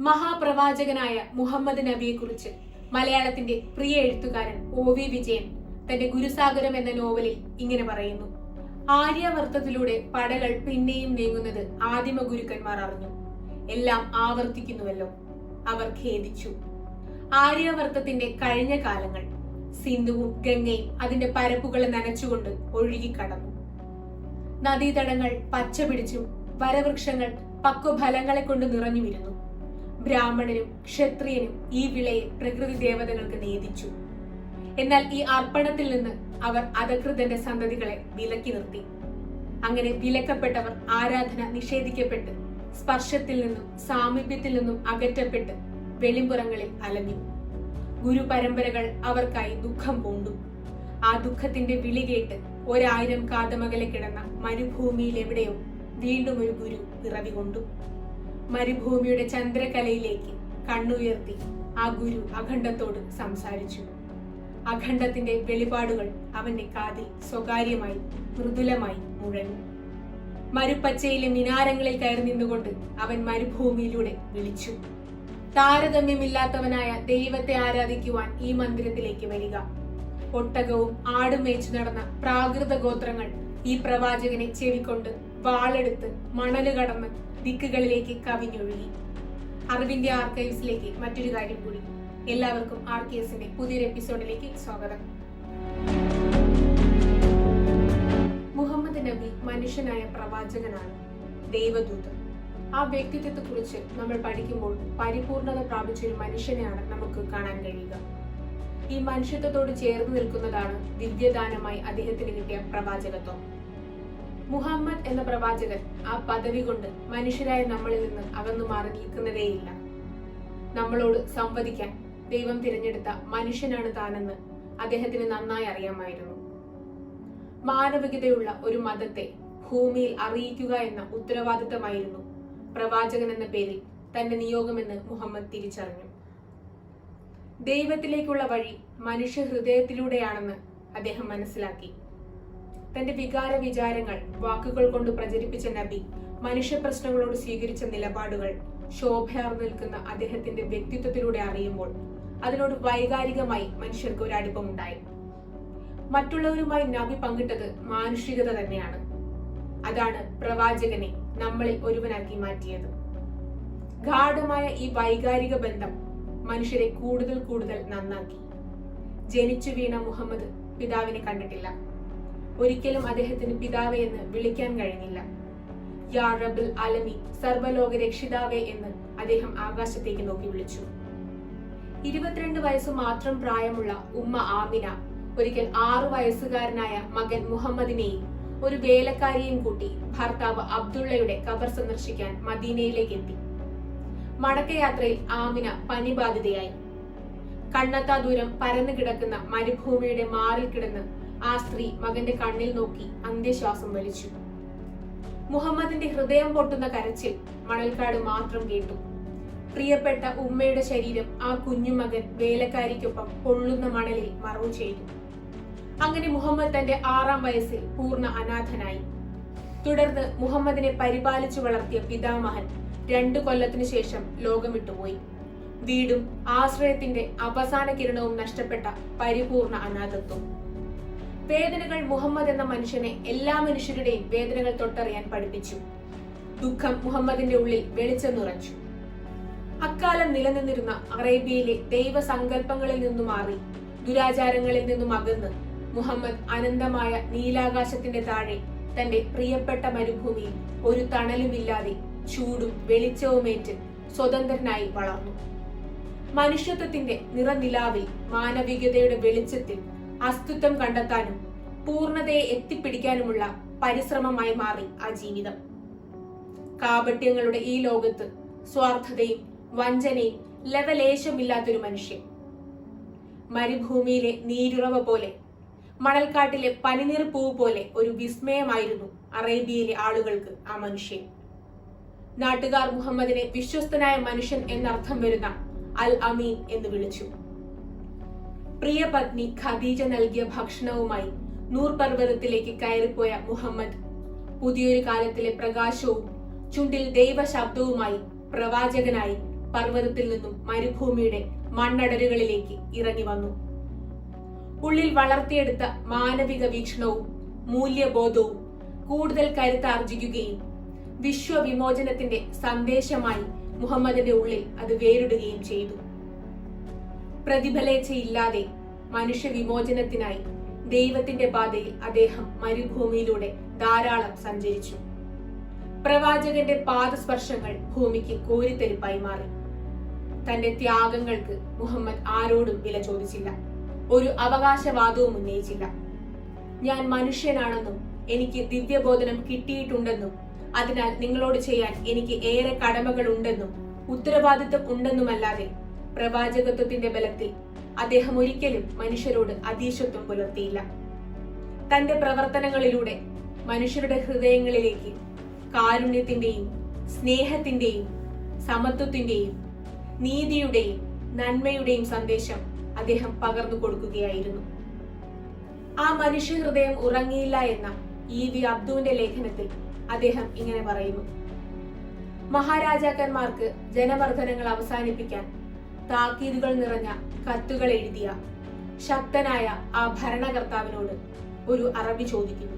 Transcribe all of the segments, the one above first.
മഹാപ്രവാചകനായ മുഹമ്മദ് നബിയെ കുറിച്ച് മലയാളത്തിന്റെ പ്രിയ എഴുത്തുകാരൻ ഒ വി വിജയൻ തന്റെ ഗുരുസാഗരം എന്ന നോവലിൽ ഇങ്ങനെ പറയുന്നു. ആര്യാവർത്തത്തിലൂടെ പടകൾ പിന്നെയും നീങ്ങുന്നത് ആദിമ ഗുരുക്കന്മാർ അറിഞ്ഞു. എല്ലാം ആവർത്തിക്കുന്നുവല്ലോ. അവർ ഖേദിച്ചു. ആര്യാവർത്തത്തിന്റെ കഴിഞ്ഞ കാലങ്ങൾ സിന്ധുവും ഗംഗയും അതിന്റെ പരപ്പുകളെ നനച്ചുകൊണ്ട് ഒഴുകിക്കടന്നു. നദീതടങ്ങൾ പച്ച പിടിച്ചും വരവൃക്ഷങ്ങൾ പക്വഫലങ്ങളെ കൊണ്ട് നിറഞ്ഞു വരുന്നു ബ്രാഹ്മണനും ക്ഷത്രിയനും ഈ വിളയെ പ്രകൃതി ദേവതകൾക്ക് നേദിച്ചു. എന്നാൽ ഈ അർപ്പണത്തിൽ നിന്ന് അവർ അധകൃതന്റെ സന്തതികളെ വിലക്കി നിർത്തി. അങ്ങനെ വിലക്കപ്പെട്ടവർ ആരാധന നിഷേധിക്കപ്പെട്ട് സ്പർശത്തിൽ നിന്നും സാമീപ്യത്തിൽ നിന്നും അകറ്റപ്പെട്ട് വെളിമ്പുറങ്ങളിൽ അലഞ്ഞു. ഗുരു പരമ്പരകൾ അവർക്കായി ദുഃഖം പൂണ്ടു. ആ ദുഃഖത്തിന്റെ വിളി കേട്ട് ഒരായിരം കാതമകലെ കിടന്ന മരുഭൂമിയിൽ എവിടെയോ വീണ്ടും ഒരു ഗുരു പിറവി കൊണ്ടു. മരുഭൂമിയുടെ ചന്ദ്രകലയിലേക്ക് കണ്ണുയർത്തി ആ ഗുരു അഖണ്ഡത്തോട് സംസാരിച്ചു. അഖണ്ഡത്തിന്റെ വെളിപാടുകൾ അവന്റെ കാതിൽ സ്വകാര്യമായി മൃദുലമായി മുഴങ്ങി. മരുപ്പച്ചയിലെ മിനാരങ്ങളിൽ കയറി നിന്നുകൊണ്ട് അവൻ മരുഭൂമിയിലൂടെ വിളിച്ചു. താരതമ്യമില്ലാത്തവനായ ദൈവത്തെ ആരാധിക്കുവാൻ ഈ മന്ദിരത്തിലേക്ക് വരിക. ഒട്ടകവും ആടും മേച്ചു നടന്ന പ്രാകൃത ഗോത്രങ്ങൾ ഈ പ്രവാചകനെ ചെവിക്കൊണ്ട് വാളെടുത്ത് മണൽ കടന്ന് ദിക്കുകളിലേക്ക് കവിഞ്ഞൊഴുകി. അറിവിന്റെ ആർക്കൈവ്സിലേക്ക് മറ്റൊരു കാര്യം കൂടി. എല്ലാവർക്കും ആർ കെ എസിന്റെ പുതിയൊരു എപ്പിസോഡിലേക്ക് സ്വാഗതം. മുഹമ്മദ് നബി മനുഷ്യനായ പ്രവാചകനാണ് ദൈവദൂതൻ. ആ വ്യക്തിത്വത്തെ കുറിച്ച് നമ്മൾ പഠിക്കുമ്പോൾ പരിപൂർണത പ്രാപിച്ച ഒരു മനുഷ്യനെയാണ് നമുക്ക് കാണാൻ കഴിയുക. ഈ മനുഷ്യത്വത്തോട് ചേർന്ന് നിൽക്കുന്നതാണ് ദിവ്യദാനമായി അദ്ദേഹത്തിന് കിട്ടിയ പ്രവാചകത്വം. മുഹമ്മദ് എന്ന പ്രവാചകൻ ആ പദവി കൊണ്ട് മനുഷ്യരായ നമ്മളിൽ നിന്ന് അകന്നു മാറി നിൽക്കുന്നതേയില്ല. നമ്മളോട് സംവദിക്കാൻ ദൈവം തിരഞ്ഞെടുത്ത മനുഷ്യനാണ് താനെന്ന് അദ്ദേഹത്തിന് നന്നായി അറിയാമായിരുന്നു. മാനവികതയുള്ള ഒരു മതത്തെ ഭൂമിയിൽ അറിയിക്കുക എന്ന ഉത്തരവാദിത്തമായിരുന്നു പ്രവാചകൻ എന്ന പേരിൽ തന്റെ നിയോഗമെന്ന് മുഹമ്മദ് തിരിച്ചറിഞ്ഞു. ദൈവത്തിലേക്കുള്ള വഴി മനുഷ്യ ഹൃദയത്തിലൂടെയാണെന്ന് അദ്ദേഹം മനസ്സിലാക്കി. തന്റെ വികാര വിചാരങ്ങൾ വാക്കുകൾ കൊണ്ട് പ്രചരിപ്പിച്ച നബി മനുഷ്യ പ്രശ്നങ്ങളോട് സ്വീകരിച്ച നിലപാടുകൾ ശോഭയാർന്നു നിൽക്കുന്ന അദ്ദേഹത്തിന്റെ വ്യക്തിത്വത്തിലൂടെ അറിയുമ്പോൾ അതിനോട് വൈകാരികമായി മനുഷ്യർക്ക് ഒരു അടുപ്പമുണ്ടായി. മറ്റുള്ളവരുമായി നബി പങ്കിട്ടത് മാനുഷികത തന്നെയാണ്. അതാണ് പ്രവാചകനെ നമ്മളിൽ ഒരുവനാക്കി മാറ്റിയത്. ഗാഠമായ ഈ വൈകാരിക ബന്ധം മനുഷ്യരെ കൂടുതൽ കൂടുതൽ നന്നാക്കി. ജനിച്ചു വീണ മുഹമ്മദ് പിതാവിനെ കണ്ടിട്ടില്ല. ഒരിക്കലും അദ്ദേഹത്തിന് പിതാവേ എന്ന് വിളിക്കാൻ കഴിഞ്ഞില്ല. യാ റബുൽ അലമി സർവലോക രക്ഷിതാവേ എന്ന് അദ്ദേഹം ആകാശത്തേക്ക് നോക്കി വിളിച്ചു. ഇരുപത്തിരണ്ട് വയസ്സ് മാത്രം പ്രായമുള്ള ഉമ്മ ആമിന ഒരിക്കൽ ആറു വയസ്സുകാരനായ മകൻ മുഹമ്മദിനെയും ഒരു വേലക്കാരിയും കൂട്ടി ഭർത്താവ് അബ്ദുള്ളയുടെ കബർ സന്ദർശിക്കാൻ മദീനയിലേക്ക് എത്തി. മടക്കയാത്രയിൽ ആമിന പനിബാധിതയായി. കണ്ണത്താ ദൂരം പരന്നു കിടക്കുന്ന മരുഭൂമിയുടെ മാറിൽ കിടന്ന് ആ സ്ത്രീ മകന്റെ കണ്ണിൽ നോക്കി അന്ത്യശ്വാസം വലിച്ചു. മുഹമ്മദിന്റെ ഹൃദയം പൊട്ടുന്ന കരച്ചിൽ മണൽക്കാട് മാത്രം കേട്ടു. പ്രിയപ്പെട്ട ഉമ്മയുടെ ശരീരം ആ കുഞ്ഞുമകൻ വേലക്കാരിക്കൊപ്പം പൊള്ളുന്ന മണലിൽ മറവു ചെയ്തു. അങ്ങനെ മുഹമ്മദ് തന്റെ ആറാം വയസ്സിൽ പൂർണ അനാഥനായി. തുടർന്ന് മുഹമ്മദിനെ പരിപാലിച്ചു വളർത്തിയ പിതാമഹൻ രണ്ടു കൊല്ലത്തിനു ശേഷം ലോകം വിട്ടുപോയി വീടും ആശ്രയത്തിന്റെ അവസാന കിരണവും നഷ്ടപ്പെട്ട പരിപൂർണ അനാഥത്വം. വേദനകൾ മുഹമ്മദ് എന്ന മനുഷ്യനെ എല്ലാ മനുഷ്യരുടെയും വേദനകൾ തൊട്ടറിയാൻ പഠിപ്പിച്ചു. ദുഃഖം മുഹമ്മദിന്റെ ഉള്ളിൽ വെളിച്ചം നിറച്ചു അക്കാലം നിലനിന്നിരുന്ന അറേബ്യയിലെ ദൈവസങ്കല്പങ്ങളിൽ നിന്നു മാറി ദുരാചാരങ്ങളിൽ നിന്നും അകന്ന് മുഹമ്മദ് അനന്തമായ നീലാകാശത്തിന്റെ താഴെ തന്റെ പ്രിയപ്പെട്ട മരുഭൂമിയിൽ ഒരു തണലുമില്ലാതെ ചൂടും വെളിച്ചവുമേറ്റ് സ്വതന്ത്രനായി വളർന്നു. മനുഷ്യത്വത്തിന്റെ നിറനിലാവിൽ മാനവികതയുടെ വെളിച്ചത്തിൽ അസ്തിത്വം കണ്ടെത്താനും പൂർണതയെ എത്തിപ്പിടിക്കാനുമുള്ള പരിശ്രമമായി മാറി ആ ജീവിതം. കാപട്യങ്ങളുടെ ഈ ലോകത്ത് സ്വാർത്ഥതയും വഞ്ചനയും ലവലേശമില്ലാത്തൊരു മനുഷ്യൻ. മരുഭൂമിയിലെ നീരുറവ പോലെ മണൽക്കാട്ടിലെ പനിനീർ പൂവ് പോലെ ഒരു വിസ്മയമായിരുന്നു അറേബ്യയിലെ ആളുകൾക്ക് ആ മനുഷ്യൻ. നാട്ടുകാർ മുഹമ്മദിനെ വിശ്വസ്തനായ മനുഷ്യൻ എന്നർത്ഥം വരുന്ന അൽ അമീൻ എന്ന് വിളിച്ചു. പ്രിയ പത്നി ഖദീജ നൽകിയ ഭക്ഷണവുമായി നൂർ പർവതത്തിലേക്ക് കയറിപ്പോയ മുഹമ്മദ് പുതിയൊരു കാലത്തിലെ പ്രകാശവും ചുണ്ടിൽ ദൈവശബ്ദവുമായി പ്രവാചകനായി പർവതത്തിൽ നിന്നും മരുഭൂമിയുടെ മണ്ണടരുകളിലേക്ക് ഇറങ്ങി വന്നു. ഉള്ളിൽ വളർത്തിയെടുത്ത മാനവിക വീക്ഷണവും മൂല്യബോധവും കൂടുതൽ കരുത്താർജിക്കുകയും വിശ്വവിമോചനത്തിന്റെ സന്ദേശമായി മുഹമ്മദിന്റെ ഉള്ളിൽ അത് വേരിടുകയും ചെയ്തു. പ്രതിഫലേച്ഛയില്ലാതെ മനുഷ്യ വിമോചനത്തിനായി ദൈവത്തിന്റെ പാതയിൽ അദ്ദേഹം മരുഭൂമിയിലൂടെ ധാരാളം സഞ്ചരിച്ചു. പ്രവാചകന്റെ പാദസ്പർശങ്ങൾ ഭൂമിക്ക് കോരിത്തെരുപ്പായി മാറി. തന്റെ ത്യാഗങ്ങൾക്ക് മുഹമ്മദ് ആരോടും വില ചോദിച്ചില്ല. ഒരു അവകാശവാദവും ഉന്നയിച്ചില്ല. ഞാൻ മനുഷ്യനാണെന്നും എനിക്ക് ദിവ്യബോധനം കിട്ടിയിട്ടുണ്ടെന്നും അതിനാൽ നിങ്ങളോട് ചെയ്യാൻ എനിക്ക് ഏറെ കടമകൾ ഉണ്ടെന്നും ഉത്തരവാദിത്വം ഉണ്ടെന്നുമല്ലാതെ പ്രവാചകത്വത്തിന്റെ ബലത്തിൽ അദ്ദേഹം ഒരിക്കലും മനുഷ്യരോട് അതീശത്വം പുലർത്തിയില്ല. തന്റെ പ്രവർത്തനങ്ങളിലൂടെ മനുഷ്യരുടെ ഹൃദയങ്ങളിലേക്ക് കാരുണ്യത്തിന്റെയും സ്നേഹത്തിന്റെയും സമത്വത്തിന്റെയും നീതിയുടെയും നന്മയുടെയും സന്ദേശം അദ്ദേഹം പകർന്നു കൊടുക്കുകയായിരുന്നു. ആ മനുഷ്യ ഹൃദയം ഉറങ്ങിയില്ല എന്ന ഇ വി അബ്ദുവിന്റെ ലേഖനത്തിൽ അദ്ദേഹം ഇങ്ങനെ പറയുന്നു. മഹാരാജാക്കന്മാർക്ക് ജനമർദ്ദനങ്ങൾ അവസാനിപ്പിക്കാൻ താക്കീതുകൾ നിറഞ്ഞ കത്തുകൾ എഴുതിയ ശക്തനായ ആ ഭരണകർത്താവിനോട് ഒരു അറബി ചോദിക്കുന്നു.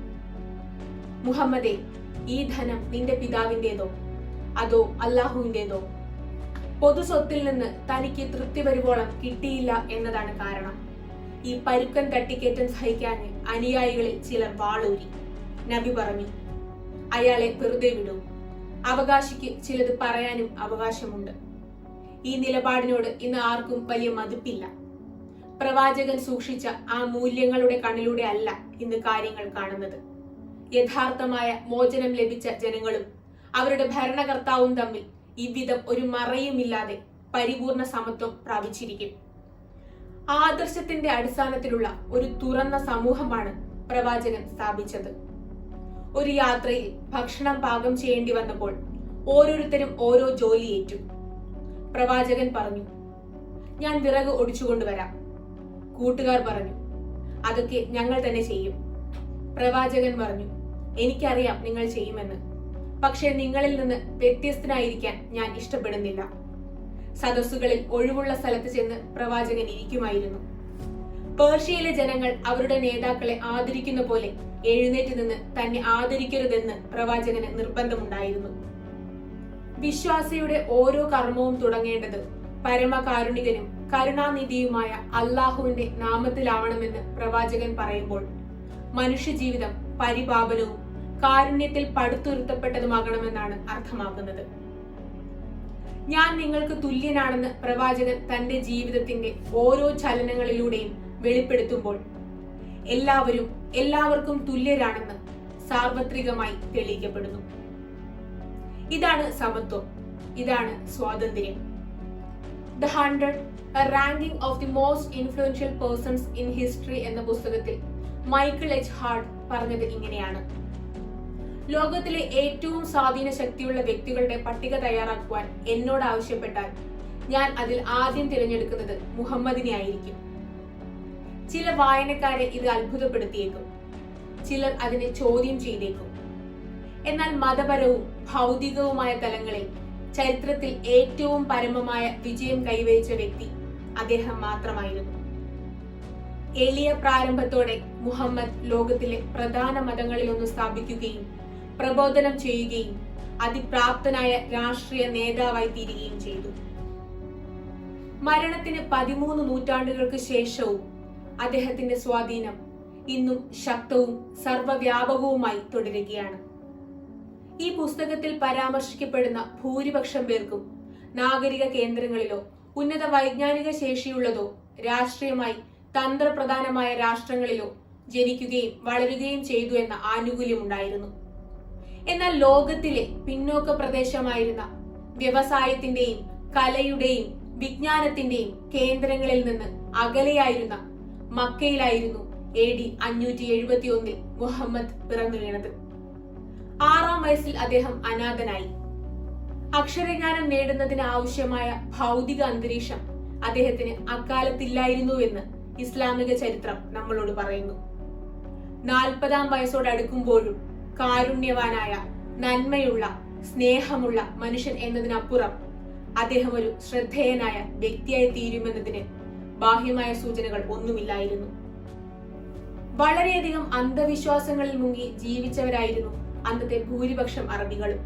മുഹമ്മദെ ഈ ധനം നിന്റെ പിതാവിന്റേതോ അതോ അല്ലാഹുവിന്റേതോ പൊതു സ്വത്തിൽ നിന്ന് തനിക്ക് തൃപ്തി വരുവോളം കിട്ടിയില്ല എന്നതാണ് കാരണം. ഈ പരുക്കൻ തട്ടിക്കേറ്റം സഹിക്കാൻ അനുയായികളിൽ ചിലർ വാളൂരി. നബി പറഞ്ഞു അയാളെ വെറുതെ വിടൂ. അവകാശിക്ക് ചിലത് പറയാനും അവകാശമുണ്ട്. ഈ നിലപാടിനോട് ഇന്ന് ആർക്കും വലിയ മതിപ്പില്ല. പ്രവാചകൻ സൂക്ഷിച്ച ആ മൂല്യങ്ങളുടെ കണ്ണിലൂടെ അല്ല ഇന്ന് കാര്യങ്ങൾ കാണുന്നത്. യഥാർത്ഥമായ മോചനം ലഭിച്ച ജനങ്ങളും അവരുടെ ഭരണകർത്താവും തമ്മിൽ ഇவ்விധം ഒരു മറയുമില്ലാതെ പരിപൂർണ സമത്വം പ്രാപിച്ചിരിക്കും. ആദർശത്തിന്റെ അടിസ്ഥാനത്തിലുള്ള ഒരു തുറന്ന സമൂഹമാണ് പ്രവാചകൻ സ്ഥാപിച്ചത്. ഒരു യാത്രയിൽ ഭക്ഷണം പാകം ചെയ്യേണ്ടി വന്നപ്പോൾ ഓരോരുത്തരും ഓരോ ജോലി ഏറ്റു. പ്രവാചകൻ പറഞ്ഞു ഞാൻ വിറക് ഒടിച്ചുകൊണ്ടുവരാം. കൂട്ടുകാർ പറഞ്ഞു അതൊക്കെ ഞങ്ങൾ തന്നെ ചെയ്യും. പ്രവാചകൻ പറഞ്ഞു എനിക്കറിയാം നിങ്ങൾ ചെയ്യുമെന്ന്. പക്ഷെ നിങ്ങളിൽ നിന്ന് വ്യത്യസ്തനായിരിക്കാൻ ഞാൻ ഇഷ്ടപ്പെടുന്നില്ല. സദസ്സുകളിൽ ഒഴിവുള്ള സ്ഥലത്ത് ചെന്ന് പ്രവാചകൻ ഇരിക്കുമായിരുന്നു. പേർഷ്യയിലെ ജനങ്ങൾ അവരുടെ നേതാക്കളെ ആദരിക്കുന്ന പോലെ എഴുന്നേറ്റ് നിന്ന് തന്നെ ആദരിക്കരുതെന്ന് പ്രവാചകന് നിർബന്ധമുണ്ടായിരുന്നു. വിശ്വാസിയുടെ ഓരോ കർമ്മവും തുടങ്ങേണ്ടത് പരമകാരുണികനും കരുണാനിധിയുമായ അള്ളാഹുവിന്റെ നാമത്തിലാവണമെന്ന് പ്രവാചകൻ പറയുമ്പോൾ മനുഷ്യജീവിതം പരിപാപനവും കാരുണ്യത്തിൽ പടുത്തുരുത്തപ്പെട്ടതുമാകണമെന്നാണ് അർത്ഥമാക്കുന്നത്. ഞാൻ നിങ്ങൾക്ക് തുല്യനാണെന്ന് പ്രവാചകൻ തന്റെ ജീവിതത്തിന്റെ ഓരോ ചലനങ്ങളിലൂടെയും വെളിപ്പെടുത്തുമ്പോൾ എല്ലാവരും എല്ലാവർക്കും തുല്യരാണെന്ന് സാർവത്രികമായി തെളിയിക്കപ്പെടുന്നു. ഇതാണ് സമത്വം. ഇതാണ് സ്വാതന്ത്ര്യം. The hundred a ranking of the most influential persons in history എന്ന പുസ്തകത്തിൽ മൈക്കിൾ എച്ച്. ഹാർഡ് പറഞ്ഞത് ഇങ്ങനെയാണ്. ലോകത്തിലെ ഏറ്റവും സ്വാധീന ശക്തിയുള്ള വ്യക്തികളുടെ പട്ടിക തയ്യാറാക്കുവാൻ എന്നോട് ആവശ്യപ്പെട്ടാൽ ഞാൻ അതിൽ ആദ്യം തിരഞ്ഞെടുക്കുന്നത് മുഹമ്മദിനെ ആയിരിക്കും. ചില വായനക്കാരെ ഇത് അത്ഭുതപ്പെടുത്തിയേക്കും. ചിലർ അതിനെ ചോദ്യം ചെയ്തേക്കും. എന്നാൽ മതപരവും ഭൗതികവുമായ തലങ്ങളിൽ ചരിത്രത്തിൽ ഏറ്റവും പരമമായ വിജയം കൈവരിച്ച വ്യക്തി അദ്ദേഹം മാത്രമായിരുന്നു. എളിയ പ്രാരംഭത്തോടെ മുഹമ്മദ് ലോകത്തിലെ പ്രധാന മതങ്ങളിലൊന്ന് സ്ഥാപിക്കുകയും പ്രബോധനം ചെയ്യുകയും അതിപ്രാപ്തനായ രാഷ്ട്രീയ നേതാവായി തീരുകയും ചെയ്തു. മരണത്തിന് പതിമൂന്ന് നൂറ്റാണ്ടുകൾക്ക് ശേഷവും അദ്ദേഹത്തിന്റെ സ്വാധീനം ഇന്നും ശക്തവും സർവവ്യാപകവുമായി തുടരുകയാണ്. ഈ പുസ്തകത്തിൽ പരാമർശിക്കപ്പെടുന്ന ഭൂരിപക്ഷം പേർക്കും നാഗരിക കേന്ദ്രങ്ങളിലോ ഉന്നത വൈജ്ഞാനിക ശേഷിയുള്ളതോ രാഷ്ട്രീയമായി തന്ത്രപ്രധാനമായ രാഷ്ട്രങ്ങളിലോ ജനിക്കുകയും വളരുകയും ചെയ്തു എന്ന ആനുകൂല്യമുണ്ടായിരുന്നു. എന്നാൽ ലോകത്തിലെ പിന്നോക്ക പ്രദേശമായിരുന്ന വ്യവസായത്തിന്റെയും കലയുടെയും വിജ്ഞാനത്തിന്റെയും കേന്ദ്രങ്ങളിൽ നിന്ന് അകലെയായിരുന്ന മക്കയിലായിരുന്നു എ ഡി അഞ്ഞൂറ്റി എഴുപത്തി ഒന്നിൽ മുഹമ്മദ് പിറന്നു വീണത്. ആറാം വയസ്സിൽ അദ്ദേഹം അനാഥനായി. അക്ഷരജ്ഞാനം നേടുന്നതിന് ആവശ്യമായ ഭൗതിക അന്തരീക്ഷം അദ്ദേഹത്തിന് അക്കാലത്തില്ലായിരുന്നുവെന്ന് ഇസ്ലാമിക ചരിത്രം നമ്മളോട് പറയുന്നു. നാൽപ്പതാം വയസ്സോടടുക്കുമ്പോഴും കാരുണ്യവാനായ നന്മയുള്ള സ്നേഹമുള്ള മനുഷ്യൻ എന്നതിനപ്പുറം അദ്ദേഹം ഒരു ശ്രദ്ധേയനായ വ്യക്തിയായി തീരുമെന്നതിന് ബാഹ്യമായ സൂചനകൾ ഒന്നുമില്ലായിരുന്നു. വളരെയധികം അന്ധവിശ്വാസങ്ങളിൽ മുങ്ങി ജീവിച്ചവരായിരുന്നു അന്നത്തെ ഭൂരിപക്ഷം അറബികളും